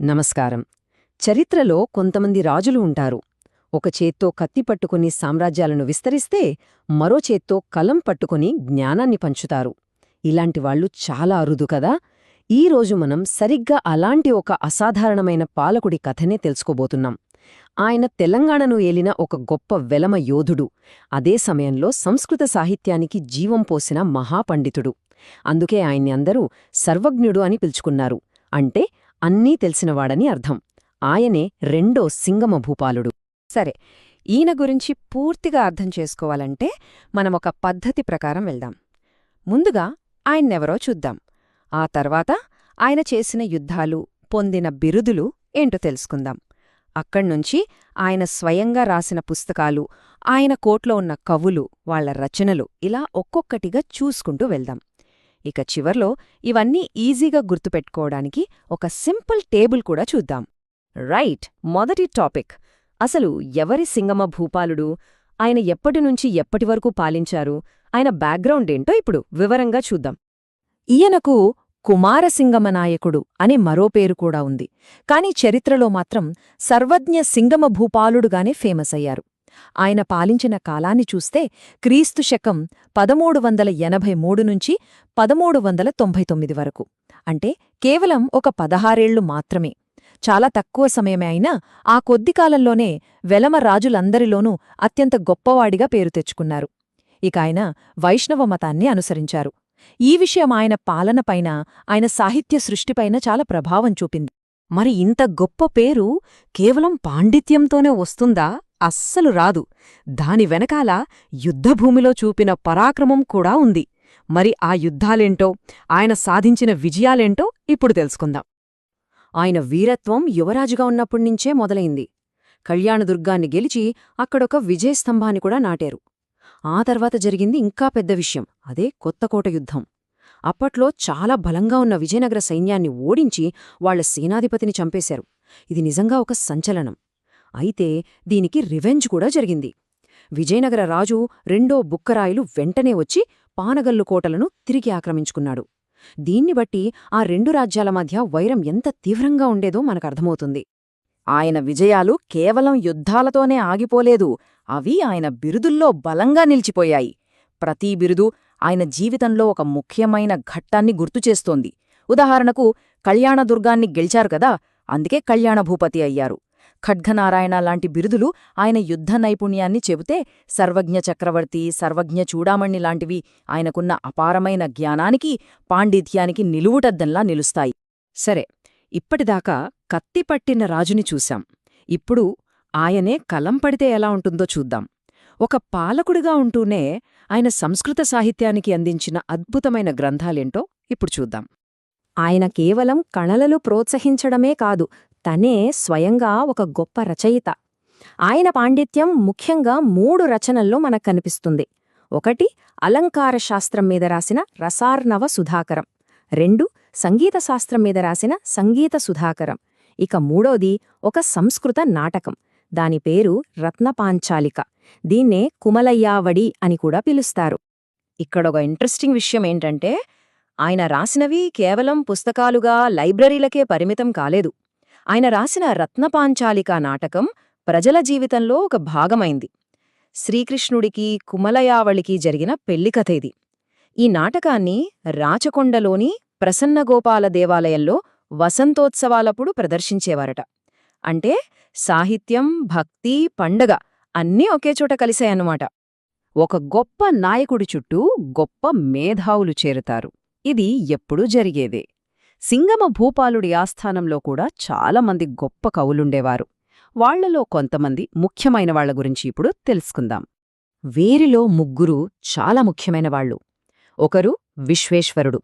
నమస్కారం. చరిత్రలో కొంతమంది రాజులు ఉంటారు. ఒక చేత్తో కత్తి పట్టుకుని సామ్రాజ్యాలను విస్తరిస్తే మరో చేత్తో కలం పట్టుకుని జ్ఞానాన్ని పంచుతారు. ఇలాంటి వాళ్ళు చాలా అరుదు కదా! ఈ రోజు మనం సరిగ్గా అలాంటి ఒక అసాధారణమైన పాలకుడి కథనే తెలుసుకోబోతున్నాం. ఆయన తెలంగాణను ఏలిన ఒక గొప్ప వెలమ యోధుడు. అదే సమయంలో సంస్కృత సాహిత్యానికి జీవం పోసిన మహాపండితుడు. అందుకే ఆయన్ని అందరూ సర్వజ్ఞుడు అని పిలుచుకున్నారు. అంటే అన్నీ తెలిసినవాడని అర్థం. ఆయనే రెండో సింగమ భూపాలుడు సరే ఈయన గురించి పూర్తిగా అర్థం చేసుకోవాలంటే మనం ఒక పద్ధతి ప్రకారం వెళ్దాం. ముందుగా ఆయన్నెవరో చూద్దాం. ఆ తర్వాత ఆయన చేసిన యుద్ధాలు పొందిన బిరుదులు ఏంటో తెలుసుకుందాం. అక్కడ్నుంచి ఆయన స్వయంగా రాసిన పుస్తకాలు ఆయన కోట్లో ఉన్న కవులు వాళ్ళ రచనలు ఇలా ఒక్కొక్కటిగా చూసుకుంటూ వెళ్దాం. ఇక చివర్లో ఇవన్నీ ఈజీగా గుర్తుపెట్టుకోవడానికి ఒక సింపుల్ టేబుల్ కూడా చూద్దాం. రైట్ మొదటి టాపిక్. అసలు ఎవరి సింగమ భూపాలుడు? ఆయన ఎప్పటినుంచి ఎప్పటివరకు పాలించారు? ఆయన బ్యాక్గ్రౌండ్ ఏంటో ఇప్పుడు వివరంగా చూద్దాం. ఈయనకు కుమారసింగమ నాయకుడు అనే మరో పేరు కూడా ఉంది. కాని చరిత్రలో మాత్రం సర్వజ్ఞ సింగమ భూపాలుడుగానే ఫేమస్ అయ్యారు. ఆయన పాలించిన కాలాన్ని చూస్తే క్రీస్తు శకం పదమూడు వందల ఎనభై మూడు నుంచి పదమూడు వందల తొంభై తొమ్మిది వరకు. అంటే కేవలం ఒక పదహారేళ్ళు మాత్రమే. చాలా తక్కువ సమయమే అయినా ఆ కొద్ది కాలంలోనే వెలమ రాజులందరిలోనూ అత్యంత గొప్పవాడిగా పేరు తెచ్చుకున్నారు. ఇక ఆయన వైష్ణవ మతాన్ని అనుసరించారు. ఈ విషయం ఆయన పాలనపైన ఆయన సాహిత్య సృష్టిపైన చాలా ప్రభావం చూపింది. మరి ఇంత గొప్ప పేరు కేవలం పాండిత్యంతోనే వస్తుందా? అస్సలు రాదు. దాని వెనకాల యుద్ధభూమిలో చూపిన పరాక్రమం కూడా ఉంది. మరి ఆ యుద్ధాలేంటో ఆయన సాధించిన విజయాలేంటో ఇప్పుడు తెలుసుకుందాం. ఆయన వీరత్వం యువరాజుగా ఉన్నప్పుడ్నించే మొదలైంది. కళ్యాణదుర్గాన్ని గెలిచి అక్కడొక విజయస్తంభాన్ని కూడా నాటారు. ఆ తర్వాత జరిగింది ఇంకా పెద్ద విషయం అదే కొత్తకోట యుద్ధం. అప్పట్లో చాలా బలంగా ఉన్న విజయనగర సైన్యాన్ని ఓడించి వాళ్ళ సేనాధిపతిని చంపేశారు. ఇది నిజంగా ఒక సంచలనం. అయితే దీనికి రివెంజ్ కూడా జరిగింది. విజయనగర రాజు రెండో బుక్కరాయిలు వెంటనే వచ్చి పానగల్లు కోటలను తిరిగి ఆక్రమించుకున్నాడు. దీన్ని బట్టి ఆ రెండు రాజ్యాల మధ్య వైరం ఎంత తీవ్రంగా ఉండేదో మనకర్థమవుతుంది ఆయన విజయాలు కేవలం యుద్ధాలతోనే ఆగిపోలేదు అవి ఆయన బిరుదుల్లో బలంగా నిలిచిపోయాయి. ప్రతి బిరుదు ఆయన జీవితంలో ఒక ముఖ్యమైన ఘట్టాన్ని గుర్తుచేస్తోంది ఉదాహరణకు కళ్యాణదుర్గాన్ని గెలిచారు కదా అందుకే కళ్యాణభూపతి అయ్యారు. ఖడ్గనారాయణ లాంటి బిరుదులు ఆయన యుద్ధ నైపుణ్యాన్ని చెబితే సర్వజ్ఞ చక్రవర్తి సర్వజ్ఞ చూడామణి లాంటివి ఆయనకున్న అపారమైన జ్ఞానానికి పాండిత్యానికి నిలువుటద్దంలా నిలుస్తాయి. సరే ఇప్పటిదాకా కత్తిపట్టిన రాజుని చూశాం. ఇప్పుడు ఆయనే కలం పడితే ఎలా ఉంటుందో చూద్దాం. ఒక పాలకుడిగా ఉంటూనే ఆయన సంస్కృత సాహిత్యానికి అందించిన అద్భుతమైన గ్రంథాలేంటో ఇప్పుడు చూద్దాం. ఆయన కేవలం కళలను ప్రోత్సహించడమే కాదు తనే స్వయంగా ఒక గొప్ప రచయిత. ఆయన పాండిత్యం ముఖ్యంగా మూడు రచనల్లో మనకు కనిపిస్తుంది. ఒకటి అలంకార శాస్త్రం మీద రాసిన రసార్ణవ సుధాకరం. రెండు సంగీత శాస్త్రం మీద రాసిన సంగీత సుధాకరం. ఇక మూడోది ఒక సంస్కృత నాటకం. దాని పేరు రత్నపాంచాలిక. దీన్నే కుమలయ్యావడి అని కూడా పిలుస్తారు. ఇక్కడొక ఇంట్రెస్టింగ్ విషయం ఏంటంటే ఆయన రాసినవి కేవలం పుస్తకాలుగా లైబ్రరీలకే పరిమితం కాలేదు. ఆయన రాసిన రత్నపాంచాలిక నాటకం ప్రజల జీవితంలో ఒక భాగమైంది. శ్రీకృష్ణుడికి కుమలయావళికి జరిగిన పెళ్ళికథ ఇది ఈ నాటకాన్ని రాచకొండలోని ప్రసన్నగోపాల దేవాలయంలో వసంతోత్సవాలప్పుడు ప్రదర్శించేవారట. అంటే సాహిత్యం భక్తి పండగ అన్నీ ఒకేచోట కలిశాయన్నమాట. ఒక గొప్ప నాయకుడి చుట్టూ గొప్ప మేధావులు చేరుతారు. ఇది ఎప్పుడూ జరిగేదే. సింగమ భూపాలుడి ఆస్థానంలో కూడా చాలామంది గొప్ప కవులుండేవారు. వాళ్ళలో కొంతమంది ముఖ్యమైన వాళ్ళ గురించి ఇప్పుడు తెలుసుకుందాం. వీరిలో ముగ్గురు చాలా ముఖ్యమైన వాళ్ళు. ఒకరు విశ్వేశ్వరుడు.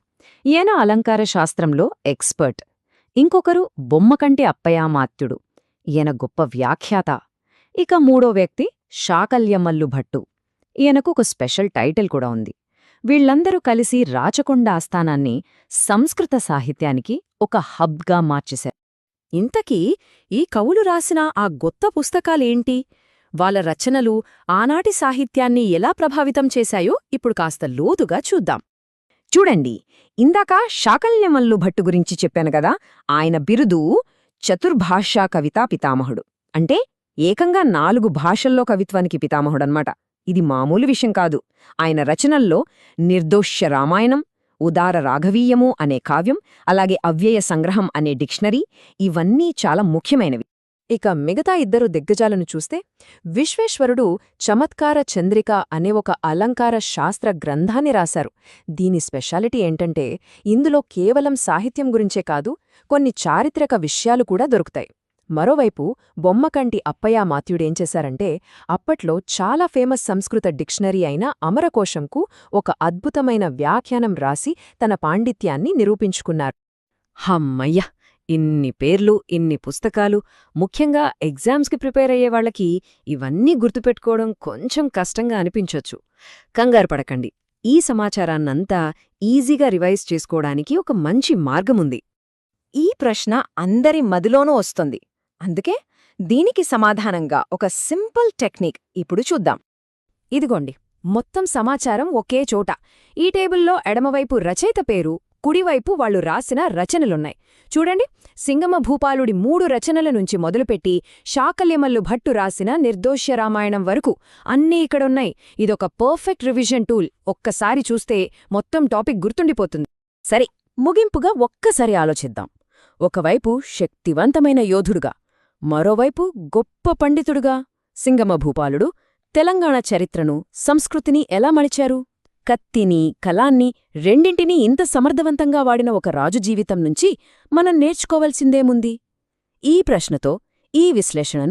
ఈయన అలంకార శాస్త్రంలో ఎక్స్పర్ట్. ఇంకొకరు బొమ్మకంటి అప్పయామాత్యుడు ఈయన గొప్ప వ్యాఖ్యాత. ఇక మూడో వ్యక్తి శాకల్యమల్లు భట్టు ఈయనకు ఒక స్పెషల్ టైటిల్ కూడా ఉంది. వీళ్ళందరూ కలిసి రాచకొండ ఆస్థానాన్ని సంస్కృత సాహిత్యానికి ఒక హబ్గా మార్చేశారు. ఇంతకీ ఈ కవులు రాసిన ఆ గొత్త పుస్తకాలేంటి? వాళ్ళ రచనలు ఆనాటి సాహిత్యాన్ని ఎలా ప్రభావితం చేశాయో ఇప్పుడు కాస్త లోతుగా చూద్దాం. చూడండి ఇందాక శాకల్యమల్లు భట్టు గురించి చెప్పాను గదా ఆయన బిరుదు చతుర్భాషా కవితా పితామహుడు. అంటే ఏకంగా నాలుగు భాషల్లో కవిత్వానికి పితామహుడన్మాట ఇది మామూలు విషయం కాదు. ఆయన రచనల్లో నిర్దోష్య రామాయణం ఉదార రాఘవీయము అనే కావ్యం అలాగే అవ్యయ సంగ్రహం అనే డిక్షనరీ ఇవన్నీ చాలా ముఖ్యమైనవి. ఇక మిగతా ఇద్దరు దిగ్గజాలను చూస్తే విశ్వేశ్వరుడు చమత్కార చంద్రిక అనే ఒక అలంకార శాస్త్ర గ్రంథాన్ని రాశారు. దీని స్పెషాలిటీ ఏంటంటే ఇందులో కేవలం సాహిత్యం గురించే కాదు కొన్ని చారిత్రక విషయాలు కూడా దొరుకుతాయి. మరోవైపు బొమ్మకంటి అప్పయ్య మాత్యుడేం చేశారంటే అప్పట్లో చాలా ఫేమస్ సంస్కృత డిక్షనరీ అయిన అమరకోశంకు ఒక అద్భుతమైన వ్యాఖ్యానం రాసి తన పాండిత్యాన్ని నిరూపించుకున్నారు. హమ్మయ్య! ఇన్ని పేర్లు ఇన్ని పుస్తకాలు ముఖ్యంగా ఎగ్జామ్స్కి ప్రిపేర్ అయ్యే వాళ్ళకి ఇవన్నీ గుర్తుపెట్టుకోవడం కొంచెం కష్టంగా అనిపించొచ్చు. కంగారు పడకండి. ఈ సమాచారాన్నంతా ఈజీగా రివైజ్ చేసుకోవడానికి ఒక మంచి మార్గముంది. ఈ ప్రశ్న అందరి మదిలోనూ వస్తుంది. అందుకే దీనికి సమాధానంగా ఒక సింపుల్ టెక్నిక్ ఇప్పుడు చూద్దాం. ఇదిగోండి మొత్తం సమాచారం ఒకే చోట. ఈ టేబుల్లో ఎడమవైపు రచయిత పేరు కుడివైపు వాళ్ళు రాసిన రచనలున్నాయి. చూడండి సింగమ భూపాలుడి మూడు రచనల నుంచి మొదలుపెట్టి శాకల్యమల్లు భట్టు రాసిన నిర్దోష్య రామాయణం వరకు అన్నీ ఇక్కడున్నాయి. ఇదొక పర్ఫెక్ట్ రివిజన్ టూల్. ఒక్కసారి చూస్తే మొత్తం టాపిక్ గుర్తుండిపోతుంది. సరే ముగింపుగా ఒక్కసారి ఆలోచిద్దాం. ఒకవైపు శక్తివంతమైన యోధుడుగా మరోవైపు గొప్ప పండితుడుగా సింగమభూపాలుడు తెలంగాణ చరిత్రను సంస్కృతిని ఎలా మలిచారు కత్తిని కలాన్ని రెండింటినీ ఇంత సమర్థవంతంగా వాడిన ఒక రాజు జీవితం నుంచి మనం నేర్చుకోవలసిందేముంది? ఈ ప్రశ్నతో ఈ విశ్లేషణను